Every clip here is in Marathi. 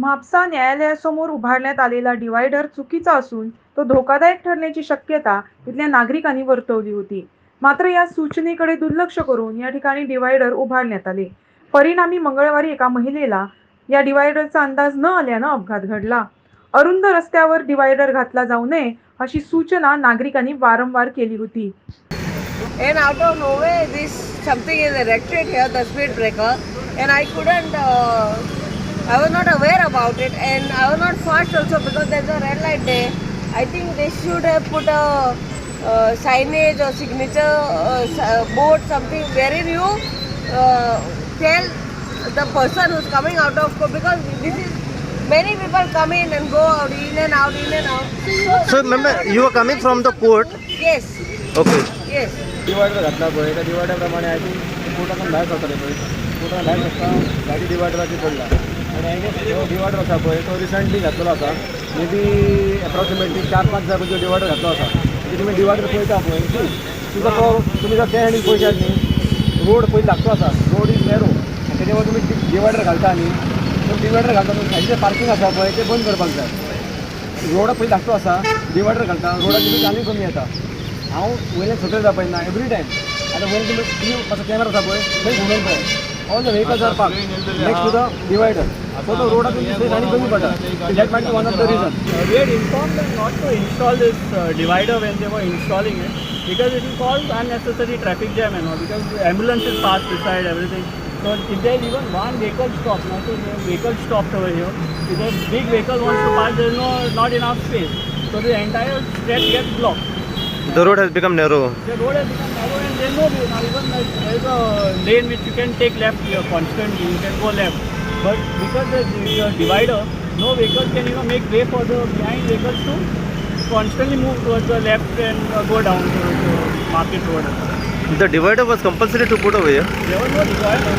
म्हापसा न्यायालयासमोर उभारण्यात आलेला डिवायडर चुकीचा असून तो धोकादायक ठरण्याची शक्यता इथल्या नागरिकांनी वर्तवली होती. मात्र या सूचनेकडे दुर्लक्ष करून या ठिकाणी डिवायडर उभारण्यात आले. परिणामी मंगळवारी एका महिलेला या डिवायडरचा अंदाज न आल्यानं अपघात घडला. अरुंद रस्त्यावर डिवायडर घातला जाऊ नये अशी सूचना नागरिकांनी वारंवार केली होती. And out of nowhere this something is erected here the speed breaker. And i couldn't uh, i was not aware about it and i was not fast also because there's a red light there i think they should have put a uh, signage or signature uh, s- uh, board something wherein you uh, tell the person who's coming out of court because this is many people come in and go out in and out in and out so, So remember, you were coming from the court. yes Okay. yes divider घातला पळय त्या डिवायडरप्रमाणे आय थिंक कोर्टातून भायर सरतले पळय कोर्टान भायर सरता गाडी डिवायडराचेर पडला आनी आय गेस जो डिवायडर आसा पळय तो रिसंटली घातलेलो आसा मे बी एप्रॉक्सिमेटली चार पांच हजार रुपये डिवायडर घातलो आसा तुमी डिवायडर पळयता पळय तुका तो तुमी जर त्या हँडीन पळयशात न्ही रोड पयलीं धाकटो आसा रोड इज नॅरो तेजे तेच्या वर तुमी डिवायडर घालता न्ही तो डिवायडर घालता तो सायडीचें पार्किंग आसा पळय तें बंद करपाक जाय रोड पयलीं धाकटो आसा डिवायडर घालता. रोडाची वीज आनी कमी येता हांव वयल्यान सगळें जावं पळयना एवरी टायम आतां वयल्यान तुमी तुमी मातसो कॅमेरा आसा पळय थंय घुंवडावन पळय all the vehicles are park next to the divider so तो रोडाचो स्पेस आनी कमी पडटा that might be one of the reason Uh, we had informed them not to install this uh, divider when they were installing it because it will cause unnecessary traffic jam and all because the ambulances pass beside everything. So if there is even one vehicle stop, not a vehicle stopped over here, if a big vehicle wants to pass, there is no not enough space. So the entire stretch gets blocked. The road has become narrow. The road has become narrow and there is no. Now even like, there is a lane which you can take left here constantly, you can go left. But because the, the divider, no vehicle can you know make way for the behind vehicles to constantly move towards the left and uh, go down to the market road. The divider was compulsory to put over here. There was no divider.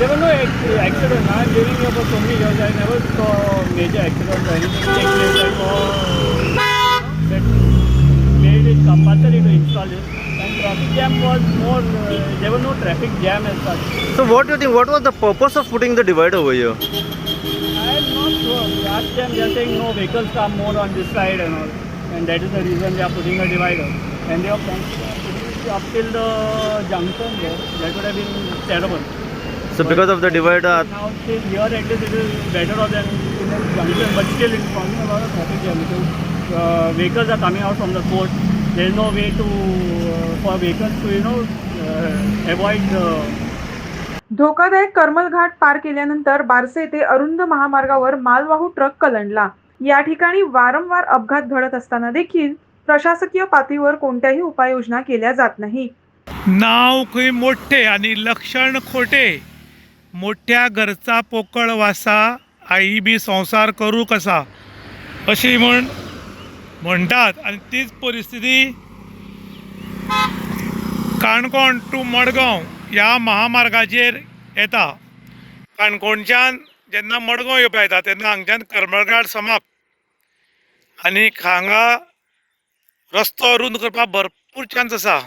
There were no ac- accidents. I'm living here for so many years. I never saw major accidents or anything take place. Made it compulsory to install it. And traffic jam was more, uh, there was no traffic jam as such. So what do you think? What was the purpose of putting the divider over here? I am not sure. Asked them, they are saying no vehicles come more on this side and all. And that is the reason they are putting a divider. And they are planning to put it up till the junction there. That would have been terrible. So because of the divider, Now till here at least it is better than in the junction, but still it's causing a lot of traffic jam because uh, vehicles are coming out from the court. There is no way to uh, for vehicles to you know uh, avoid the धोकादायक करमल घाट पार केल्यानंतर बारसे ते अरुंद महामार्गावर मालवाहू ट्रक कलंडला. या ठिकाणी वारंवार अपघात घडत असताना देखील प्रशासकीय पातळीवर कोणत्याही उपाययोजना केल्या जात नाही. नाव खंय मोठे आणि लक्षण खोटे. मोठ्या घरचा पोकळ वासा आई बी संसार करू कसा? अशी म्हण म्हणटात आणि तीच परिस्थिती काणकोण टू मडगांव ह्या महामार्गाचेर येता. काणकोणच्यान जेन्ना मडगांव येवपा येता तेन्ना हांगच्यान करमळघाट समाप्त. आनी हांगा रस्तो रुंद करपाक भरपूर चान्स आसा.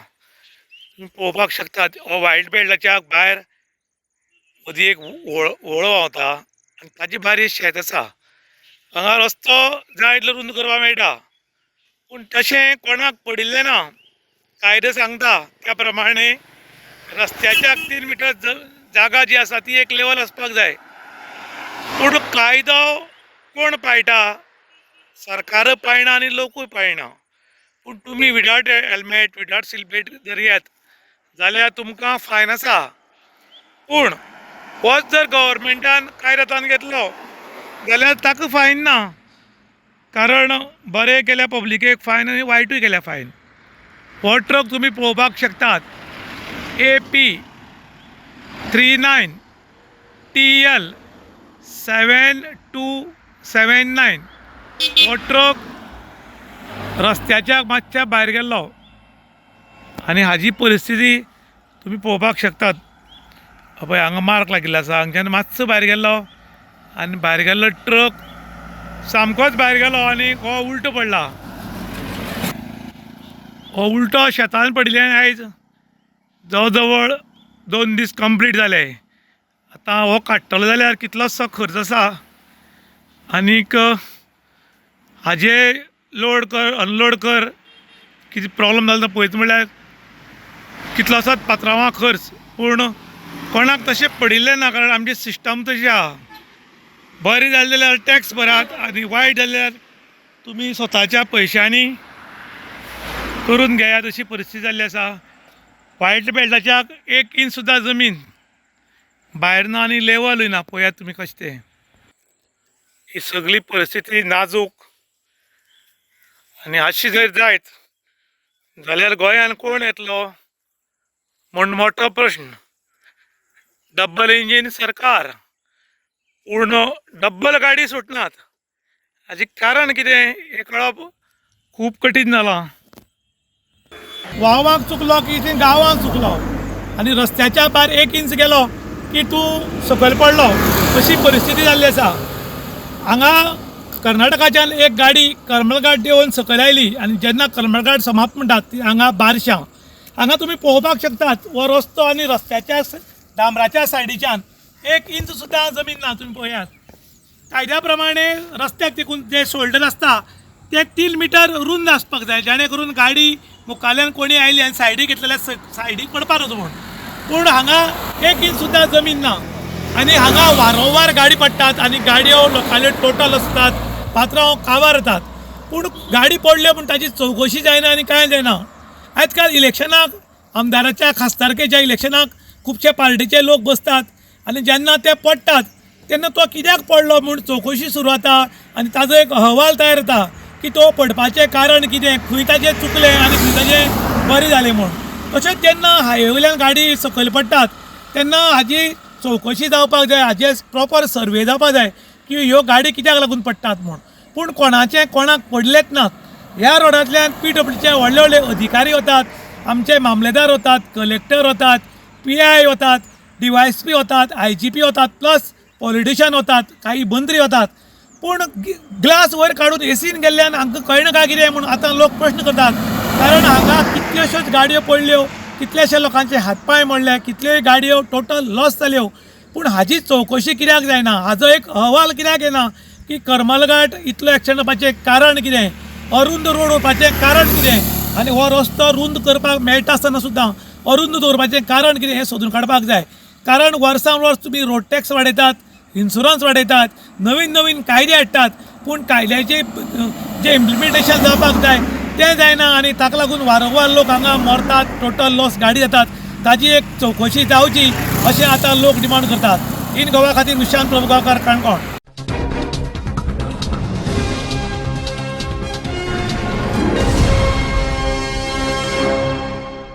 तुमी पळोवपाक शकतात हो वायल्ड बेल्टाच्या भायर मदीं एक व्हळ व्हळो व्हांवता आनी ताचे भायर एक शेत आसा. हांगा रस्तो जाय इतलो रुंद करपाक मेळटा. पूण तशें कोणाक पडिल्लें ना कायदो सांगता त्या प्रमाणे रस्त्याच्या तीन मिटर जागा जी आसा ती एक लेवल आसपाक जाय. पूण कायदो कोण पाळटा? सरकार पाळना आनी लोकूय पाळना पूण तुमी विदावट हेल्मेट विदावट सिलबेट जर येत जाल्यार तुमकां फायन आसा. पूण होच जर गव्हर्मेंटान कायद्यान घेतलो जाल्यार ताका फायन ना. कारण बरें केल्या पब्लिकेक फायन आनी वायटूय केल्या फायन हो ट्रक तुमी पळोवपाक शकतात. A P three nine T L seven two seven nine हो ट्रक रस्त्याच्या मातशा भायर गेल्लो. आनी हाजी परिस्थिती तुमी पळोवपाक शकतात. पळय हांगा मार्क लागिल्लो आसा. हांगच्यान मातसो भायर गेल्लो. आनी भायर गेल्लो ट्रक सामकोच भायर गेलो आनी हो उल्टो पडला. हो उल्टो शेतान पडिल्ल्यान आनी आयज जवळ जवळ दोन दीस कंप्लीट जाले आतां हो काडटलो जाल्यार कितलोसो खर्च आसा आनीक हाजे लोड कर अनलोड कर कितें प्रॉब्लम जालो तो पळयता म्हळ्यार कितलोसोच पात्रांवां खर्च पूण कोणाक तशें पडिल्लें ना कारण आमची सिस्टम तशी आहा. बरें जालें जाल्यार टॅक्स भरात आनी वायट जाल्यार तुमी स्वताच्या पयशांनी करून घेयात अशी परिस्थिती जाल्ली आसा वायट बेल्टाच्या एक इंच सुद्दां जमीन भायर ना आनी लेवलूय ना पळयात तुमी कशें तें. ही सगळी परिस्थिती नाजूक आनी अशी जर जायत जाल्यार गोंयान कोण येतलो? म्हूण मोठो प्रश्न. डब्बल इंजीन सरकार. पूर्ण डब्बल गाडी सुटनात हाजें कारण कितें हें कळप खूब कठीण जालां वावाक चुकलो की थंय गांवांक चुकलो. आनी रस्त्याच्या भायर एक इंच गेलो की तूं सकयल पडलो. अशी परिस्थिती जाल्ली आसा हांगा कर्नाटकाच्यान एक गाडी करमळघाट देंवन सकयल आयली आनी जेन्ना करमळघाट समाप्त म्हणटात ती हांगा बारशां हांगा तुमी पळोवपाक शकतात. हो रस्तो आनी रस्त्याच्या डांबराच्या सायडीच्यान एक इंच सुद्दां जमीन ना तुमी पळयात कायद्या प्रमाणे रस्त्याक देखून जे शोल्डर आसता ते तीन मिटर रुंद आसपाक जाय जेणे करून गाडी मुखाल्यान कोणी आयली आनी सायडीक घेतलेल्या सायडीक पडपा नजो म्हूण पूण हांगा एक इंच सुद्दां जमीन ना. आनी हांगा वारंवार गाडी पडटात आनी गाडयो लोकांल्यो टोटल आसतात पात्रांव काबार येतात. पूण गाडी पडल्यो पूण ताची चवकशी जायना आनी कांय जायना. आयज काल इलेक्शनाक आमदाराच्या खासदारकेच्या इलेक्शनाक खुबशे पार्टीचे लोक बसतात. आनी जेन्ना ते पडटात तेन्ना तो कित्याक पडलो म्हूण चवकशी सुरू जाता आनी ताजो एक अहवाल तयार जाता की तो पडपाचें कारण कितें खंय ताजें चुकलें आनी खंय ताजें बरें जालें म्हूण. तशेंच जेन्ना हायवे वयल्यान गाडी सकयल पडटात. तेन्ना हाजी चवकशी जावपाक जाय हाजे प्रॉपर सर्वे जावपाक जाय की ह्यो गाडी कित्याक लागून पडटात म्हूण. पूण कोणाचें कोणाक पडलेंच नात ह्या रोडांतल्यान पी डब्ल्यूचे व्हडले व्हडले अधिकारी वतात आमचे मामलेदार वतात कलेक्टर वतात पी आय वतात डी वाय एस पी वतात आय जी पी वतात प्लस पॉलिटिशियन वतात काही मंत्री वतात पूण ग्लास वयर काडून एसीन गेल्ल्यान हांकां कळना काय कितें म्हणून आतां लोक प्रश्न करतात. कारण हांगा कितल्योश्योच गाडयो पडल्यो कितलेशे लोकांचे हातपाय मोडले कितल्योय गाडयो टोटल लॉस जाल्यो पूण हाजी चवकशी कित्याक जायना? हाजो एक अहवाल कित्याक येना? की करमलघाट इतलो एक्सिडंट जावपाचें कारण कितें? अरुंद रोड वचपाचें कारण कितें? आनी हो रस्तो रुंद करपाक मेळटा आसतना सुद्दां अरुंद दवरपाचें कारण कितें हें सोदून काडपाक जाय. कारण वर्सान वर्स तुमी रोड टॅक्स वाडयतात इन्शुरन्स वाडयतात नवीन नवीन कायदे हाडटात पूण कायद्याचे जे इम्प्लिमेंटेशन जावपाक जाय तें जायना आनी ताका लागून वारंवार लोक हांगा मरतात टोटल लॉस गाडी जातात ताजी एक चवकशी जावची अशें आतां लोक डिमांड करतात. इन गोवा खातीर निशांत प्रभुगांवकार काणकोण